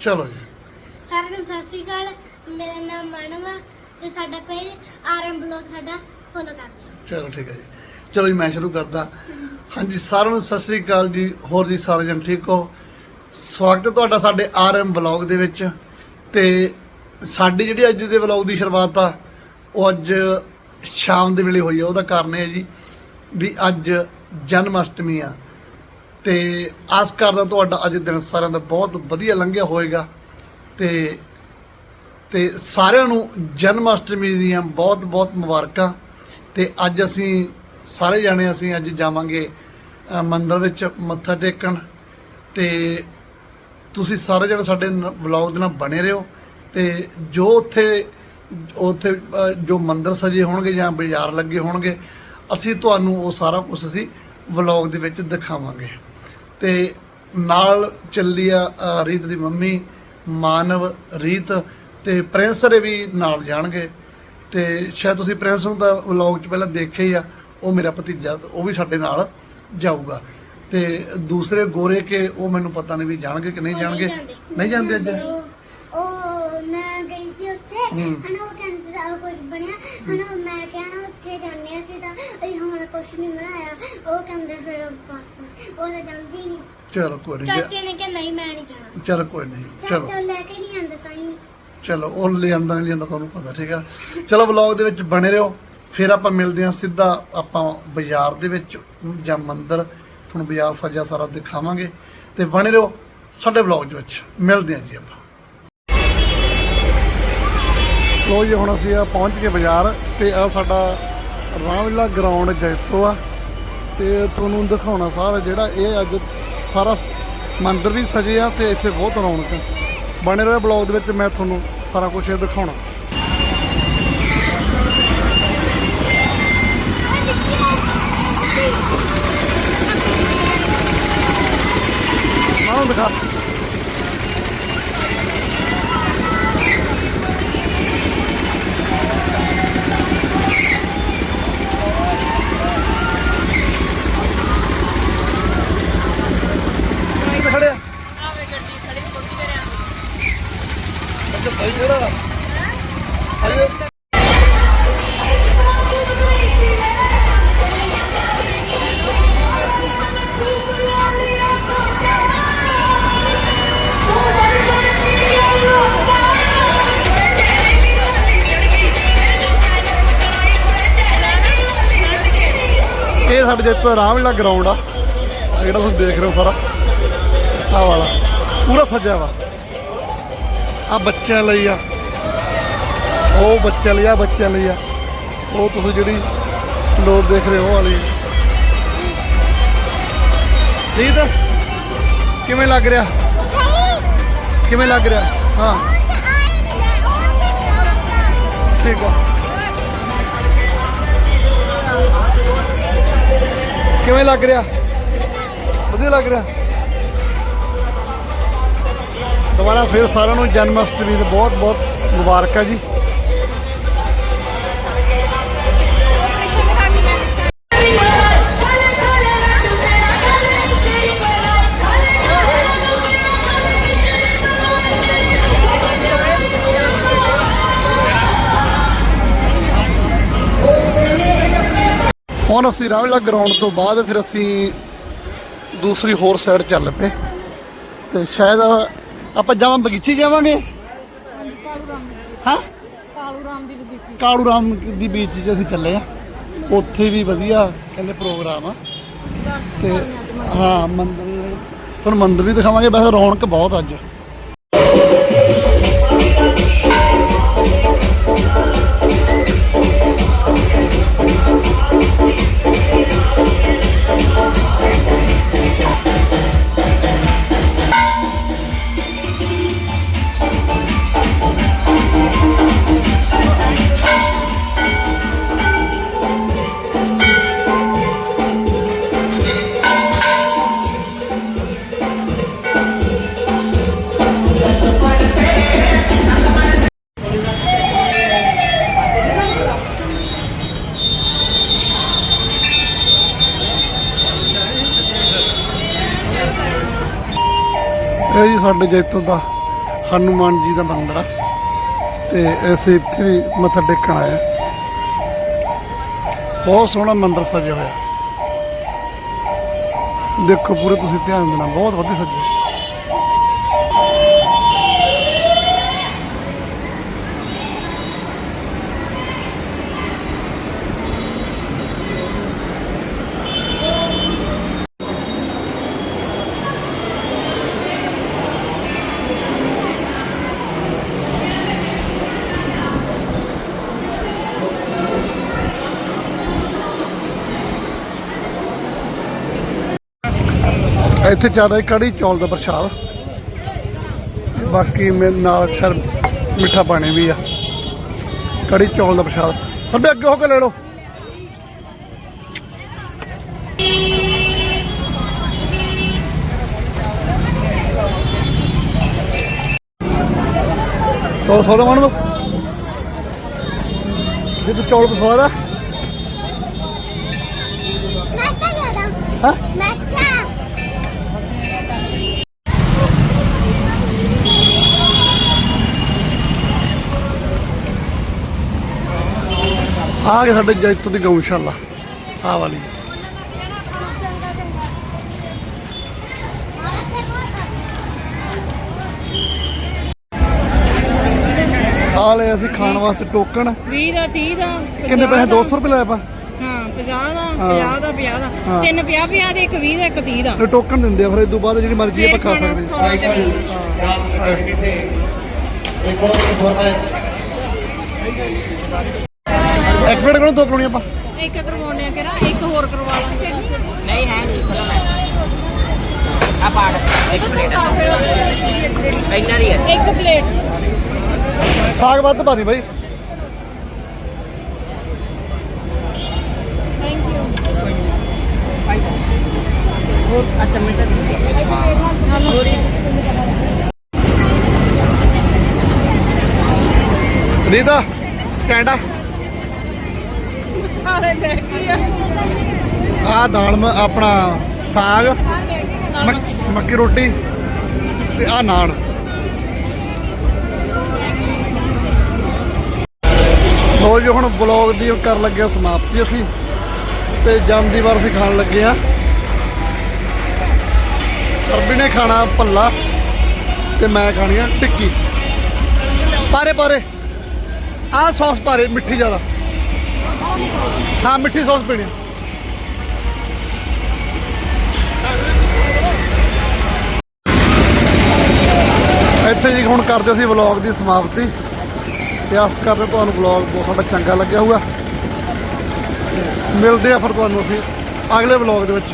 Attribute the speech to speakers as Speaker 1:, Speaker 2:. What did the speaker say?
Speaker 1: ਚਲੋ ਜੀ।
Speaker 2: ਸਾਰਿਆਂ ਨੂੰ ਸਤਿ ਸ਼੍ਰੀ ਅਕਾਲ। ਮੇਰਾ ਨਾਮ ਮਾਨਵ ਤੇ ਸਾਡਾ ਪੇਜ ਆਰਐਮ ਬਲੌਗ ਸਾਡਾ ਫੋਲੋ ਕਰ ਦਿਓ।
Speaker 1: ਚਲੋ ਠੀਕ ਹੈ ਜੀ। ਚਲੋ ਜੀ ਮੈਂ ਸ਼ੁਰੂ ਕਰਦਾ। ਹਾਂਜੀ ਸਾਰਿਆਂ ਨੂੰ ਸਤਿ ਸ੍ਰੀ ਅਕਾਲ ਜੀ। ਹੋਰ ਜੀ ਸਾਰੇ ਜਣ ਠੀਕ ਹੋ? ਸਵਾਗਤ ਹੈ ਤੁਹਾਡਾ ਸਾਡੇ ਆਰਐਮ ਬਲੌਗ ਦੇ ਵਿੱਚ। ਤੇ ਸਾਡੀ ਜਿਹੜੀ ਅੱਜ ਦੇ ਬਲੌਗ ਦੀ ਸ਼ੁਰੂਆਤ ਆ ਉਹ ਅੱਜ ਸ਼ਾਮ ਦੇ ਵੇਲੇ ਹੋਈ ਆ। ਉਹਦਾ ਕਾਰਨ ਹੈ ਜੀ ਵੀ ਅੱਜ ਜਨਮ ਅਸ਼ਟਮੀ ਆ। ਤੇ ਆਸ ਕਰਦਾ ਤੁਹਾਡਾ ਅੱਜ ਦਿਨ ਸਾਰਿਆਂ ਦਾ ਬਹੁਤ ਵਧੀਆ ਲੰਘਿਆ ਹੋਵੇਗਾ। ਤੇ ਤੇ ਸਾਰਿਆਂ ਨੂੰ ਜਨਮ ਅਸ਼ਟਮੀ ਦੀਆਂ ਬਹੁਤ ਬਹੁਤ ਮੁਬਾਰਕਾਂ। ਤੇ ਅੱਜ ਅਸੀਂ ਸਾਰੇ ਜਾਣੇ ਅਸੀਂ ਅੱਜ ਜਾਵਾਂਗੇ ਮੰਦਰ ਵਿੱਚ ਮੱਥਾ ਟੇਕਣ। ਤੇ ਤੁਸੀਂ ਸਾਰੇ ਜਣੇ ਸਾਡੇ ਵਲੌਗ ਦੇ ਨਾਲ ਬਣੇ ਰਹੋ। ਤੇ ਜੋ ਉੱਥੇ ਉੱਥੇ ਜੋ ਮੰਦਰ ਸਜੇ ਹੋਣਗੇ ਜਾਂ ਬਾਜ਼ਾਰ ਲੱਗੇ ਹੋਣਗੇ, ਅਸੀਂ ਤੁਹਾਨੂੰ ਉਹ ਸਾਰਾ ਕੁਝ ਅਸੀਂ ਵਲੌਗ ਦੇ ਵਿੱਚ ਦਿਖਾਵਾਂਗੇ। ਤੇ ਨਾਲ ਚੱਲੀ ਆ ਰੀਤ ਦੀ ਮੰਮੀ ਮਾਨਵ ਰੀਤ ਤੇ ਪ੍ਰਿੰਸ ਰੇ ਵੀ ਨਾਲ ਜਾਣਗੇ। ਤੇ ਸ਼ਾਇਦ ਤੁਸੀਂ ਪ੍ਰਿੰਸ ਨੂੰ ਤਾਂ ਵਲੌਗ 'ਚ ਪਹਿਲਾਂ ਦੇਖਿਆ ਹੀ ਆ ਉਹ ਮੇਰਾ ਭਤੀਜਾ ਉਹ ਵੀ ਸਾਡੇ ਨਾਲ ਜਾਊਗਾ। ਤੇ ਦੂਸਰੇ ਗੋਰੇ ਕੇ ਉਹ ਮੈਨੂੰ ਪਤਾ ਨਹੀਂ ਵੀ ਜਾਣਗੇ ਕਿ ਨਹੀਂ ਜਾਣਗੇ। ਨਹੀਂ ਜਾਂਦੇ ਅੱਜ?
Speaker 2: ਉਹ ਮੈਂ ਗਈ ਸੀ ਉੱਥੇ। ਹਨਾ ਉਹ ਕਹਿੰਦੇ ਦਾ ਕੁਝ ਬਣਿਆ। ਹਨਾ ਮੈਂ ਕਿਹਾ ਕੁਝ ਨਹੀਂ ਬਣਾਇਆ। ਉਹ ਕਹਿੰਦੇ ਫਿਰ ਬਸ ਉਹ ਤਾਂ ਜਾਂਦੀ ਨਹੀਂ
Speaker 1: ਚਲੋ ਕੋਈ ਨਹੀਂ
Speaker 2: ਚਾਚੇ ਨੇ ਕਿਹਾ ਨਹੀਂ ਮੈਂ ਨਹੀਂ ਜਾਣਾ।
Speaker 1: ਚਲੋ ਕੋਈ ਨਹੀਂ ਚਲੋ।
Speaker 2: ਚਾਚਾ ਲੈ ਕੇ ਨਹੀਂ ਆਂਦਾ ਤਾਂ ਹੀ।
Speaker 1: ਚਲੋ ਉਹ ਲਿਆਂਦਾ ਨਹੀਂ ਲਿਆਂਦਾ ਤੁਹਾਨੂੰ ਪਤਾ ਠੀਕ ਆ। ਚਲੋ ਵਲੌਗ ਦੇ ਵਿੱਚ ਬਣੇ ਰਹੋ। ਫਿਰ ਆਪਾਂ ਮਿਲਦੇ ਹਾਂ ਸਿੱਧਾ ਆਪਾਂ ਬਾਜ਼ਾਰ ਦੇ ਵਿੱਚ ਜਾਂ ਮੰਦਿਰ। ਤੁਹਾਨੂੰ ਬਾਜ਼ਾਰ ਸਜਿਆ ਸਾਰਾ ਦਿਖਾਵਾਂਗੇ। ਤੇ ਬਣੇ ਰਹੋ ਸਾਡੇ ਵਲੌਗ ਦੇ ਵਿੱਚ। ਮਿਲਦੇ ਹਾਂ ਜੀ ਆਪਾਂ। ਲੋ ਜੀ ਹੁਣ ਅਸੀਂ ਆ ਪਹੁੰਚ ਗਏ ਬਾਜ਼ਾਰ ਤੇ ਆ ਸਾਡਾ ਰਾਮਲੀਲਾ ਗਰਾਊਂਡ ਜੈਤੋ ਆ ਤੇ ਤੁਹਾਨੂੰ ਦਿਖਾਉਣਾ ਸਾਰਾ ਜਿਹੜਾ ਇਹ ਅੱਜ ਸਾਰਾ ਸ- ਮੰਦਿਰ ਵੀ ਸਜੇ ਆ ਤੇ ਇੱਥੇ ਬਹੁਤ ਰੌਣਕ ਹੈ ਬਣੇ ਰਹੇ ਬਲੌਗ ਦੇ ਵਿੱਚ, ਮੈਂ ਤੁਹਾਨੂੰ ਸਾਰਾ ਕੁਝ ਇਹ ਦਿਖਾਉਣਾ। ਮਾਨੂੰ ਦਿਖਾ ਇਹ ਸਾਡੇ ਜਿੱਤ ਰਾਮਲੀਲਾ ਗਰਾਊਂਡ ਆ ਆਹ ਜਿਹੜਾ ਤੁਸੀਂ ਦੇਖ ਰਹੇ ਹੋ ਸਾਰਾ ਆਹ ਵਾਲਾ ਪੂਰਾ ਸਜਿਆ ਵਾ ਆ ਬੱਚਿਆਂ ਲਈ ਆ। ਉਹ ਬੱਚਿਆਂ ਲਈ ਆ, ਬੱਚਿਆਂ ਲਈ ਆ। ਉਹ ਤੁਸੀਂ ਜਿਹੜੀ ਲੋਕ ਦੇਖ ਰਹੇ ਹੋ ਵਾਲੀ। ਠੀਕ ਰੀਤ ਕਿਵੇਂ ਲੱਗ ਰਿਹਾ? ਕਿਵੇਂ ਲੱਗ ਰਿਹਾ? ਹਾਂ। ਠੀਕ ਆ। ਕਿਵੇਂ ਲੱਗ ਰਿਹਾ? ਵਧੀਆ ਲੱਗ ਰਿਹਾ? ਦੁਬਾਰਾ ਫਿਰ ਸਾਰਿਆਂ ਨੂੰ ਜਨਮ ਅਸ਼ਟਮੀ ਦੀ ਬਹੁਤ ਬਹੁਤ ਮੁਬਾਰਕਾਂ ਜੀ। ਹੁਣ ਅਸੀਂ ਰਾਮਲਾ ਗਰਾਊਂਡ ਤੋਂ ਬਾਅਦ ਫਿਰ ਅਸੀਂ ਦੂਸਰੀ ਹੋਰ ਸਾਈਡ ਚੱਲ ਪਏ ਤੇ ਸ਼ਾਇਦ ਆਪਾਂ ਜਾਵਾਂ ਬਗੀਚੀ ਜਾਵਾਂਗੇ? ਹਾਂ?
Speaker 3: ਕਾਲੂ ਰਾਮ ਦੀ ਬਗੀਚੀ।
Speaker 1: ਕਾਲੂ ਰਾਮ ਦੀ ਬੀਚ 'ਚ ਅਸੀਂ ਚੱਲੇ ਆ। ਉੱਥੇ ਵੀ ਵਧੀਆ ਕਹਿੰਦੇ ਪ੍ਰੋਗਰਾਮ ਆ। ਤੇ, ਹਾਂ, ਮੰਦਰ। ਤੁਹਾਨੂੰ ਮੰਦਰ ਵੀ ਦਿਖਾਵਾਂਗੇ। ਵੈਸੇ ਰੌਣਕ ਬਹੁਤ ਅੱਜ। ਇਹ ਜੀ ਸਾਡੇ ਜੈਤੋ ਦਾ ਹਨੂਮਾਨ ਜੀ ਦਾ ਮੰਦਿਰ ਆ। ਤੇ ਅਸੀਂ ਇੱਥੇ ਵੀ ਮੱਥਾ ਟੇਕਣ ਆਏ ਆ। ਬਹੁਤ ਸੋਹਣਾ ਮੰਦਿਰ ਸਜਿਆ ਹੋਇਆ। ਦੇਖੋ ਪੂਰੇ ਤੁਸੀਂ ਧਿਆਨ ਦੇਣਾ, ਬਹੁਤ ਵਧੀਆ ਸਜਿਆ। ਇੱਥੇ ਚੱਲਦਾ ਕੜੀ ਚੌਲ ਦਾ ਪ੍ਰਸ਼ਾਦ। ਬਾਕੀ ਮੇਰੇ ਨਾਲ ਖਰ ਮਿੱਠਾ ਪਾਣੀ ਵੀ ਆ। ਕੜੀ ਚੌਲ ਦਾ ਪ੍ਰਸ਼ਾਦ। ਸਭੇ ਅੱਗੇ ਹੋ ਕੇ ਲੈ ਲਓ। ਚੌਲ ਸੌਦਾ ਮਾਣੋ ਜੇ ਤੂੰ ਚੌਲ ਪਸਵਾ ਦਾ
Speaker 2: ਮੈਂ ਤਾਂ ਜ਼ਿਆਦਾ
Speaker 1: ਹਾਂ?
Speaker 2: ਮੈਂ ਤਾਂ
Speaker 1: ਆ ਗਏ ਸਾਡੇ ਜੈਤੋ ਦੀ ਗਊਸ਼ਾਲਾ ਆ ਵਾਲੀ ਆ ਲੈ ਅਸੀਂ ਖਾਣ ਵਾਸਤੇ ਟੋਕਨ
Speaker 3: 20 ਦਾ 30 ਦਾ
Speaker 1: ਕਿੰਨੇ ਪੈਸੇ 200 ਰੁਪਏ ਲਾਇਆ ਆਪਾਂ
Speaker 3: ਹਾਂ 50 ਦਾ
Speaker 1: ਹਾਂ।
Speaker 3: 50 ਦਾ 50 ਦਾ। ਤਿੰਨ 50 50 ਦੇ ਇੱਕ 20 ਦਾ ਇੱਕ 30 ਦਾ
Speaker 1: ਤੇ ਟੋਕਨ ਦਿੰਦੇ ਆ ਫਿਰ ਇਹ ਤੋਂ ਬਾਅਦ ਜਿਹੜੀ ਮਰਜ਼ੀ ਆਪਾਂ ਖਾ ਸਕਦੇ ਹਾਂ। ਇੱਕ ਮਿੰਟ ਕਰੋ ਦੋ ਕਰਾਉਣੀ ਆਪਾਂ।
Speaker 3: ਇੱਕ ਕਰਵਾਉਣੇ ਆ ਕਿਹੜਾ? ਇੱਕ ਹੋਰ ਕਰਵਾ ਲਾਂਗੇ।
Speaker 4: ਨਹੀਂ ਹੈ ਨਹੀਂ ਖੁੱਲਾ ਮੈਂ ਆ ਪਾੜ ਇੱਕ ਪਲੇਟ ਇੰਨਾ ਦੀ ਹੈ
Speaker 3: ਇੱਕ ਪਲੇਟ।
Speaker 1: ਸਾਗ ਵੱਧ ਪਾ ਦੀ ਬਾਈ।
Speaker 3: ਥੈਂਕ ਯੂ
Speaker 4: ਹੋਰ ਆ ਚਮਚ ਤਾਂ ਹੋਰ
Speaker 1: ਰੀਤਾ ਕੈਂਡਾ। ਆ। ਦਾਲ ਮ- ਆਪਣਾ ਸਾਗ, ਮੱਕ- ਮੱਕੀ ਰੋਟੀ ਤੇ ਆ ਨਾਨ। ਲੋ ਜੀ, ਹੁਣ ਬਲੌਗ ਦੀ ਕਰਨ ਲੱਗੇ ਆ ਸਮਾਪਤੀ ਅਸੀਂ ਤੇ ਜਾਂਦੀ ਵਾਰ ਅਸੀਂ ਖਾਣ ਲੱਗੇ ਆ ਸਰਬੀ ਨੇ ਖਾਣਾ ਭੱਲਾ ਤੇ ਮੈਂ ਖਾਣੀ ਆ ਟਿੱਕੀ। ਪਾਰੇ ਪਾਰੇ। ਆ ਸੌਸ ਪਾਰੇ, ਮਿੱਠੀ ਜ਼ਿਆਦਾ। ਹਾਂ, ਮਿੱਠੀ ਸੌਸ ਪੀਣੀ ਇੱਥੇ ਜੀ ਹੁਣ ਕਰਦੇ ਅਸੀਂ ਵਲੌਗ ਦੀ ਸਮਾਪਤੀ। ਤੇ ਆਸ ਕਰਦੇ ਤੁਹਾਨੂੰ ਵਲੌਗ ਬਹੁਤ ਸਾਡਾ ਚੰਗਾ ਲੱਗਿਆ ਹੋਊਗਾ। ਮਿਲਦੇ ਆ ਫਿਰ ਤੁਹਾਨੂੰ ਅਸੀਂ ਅਗਲੇ ਵਲੌਗ ਦੇ ਵਿੱਚ।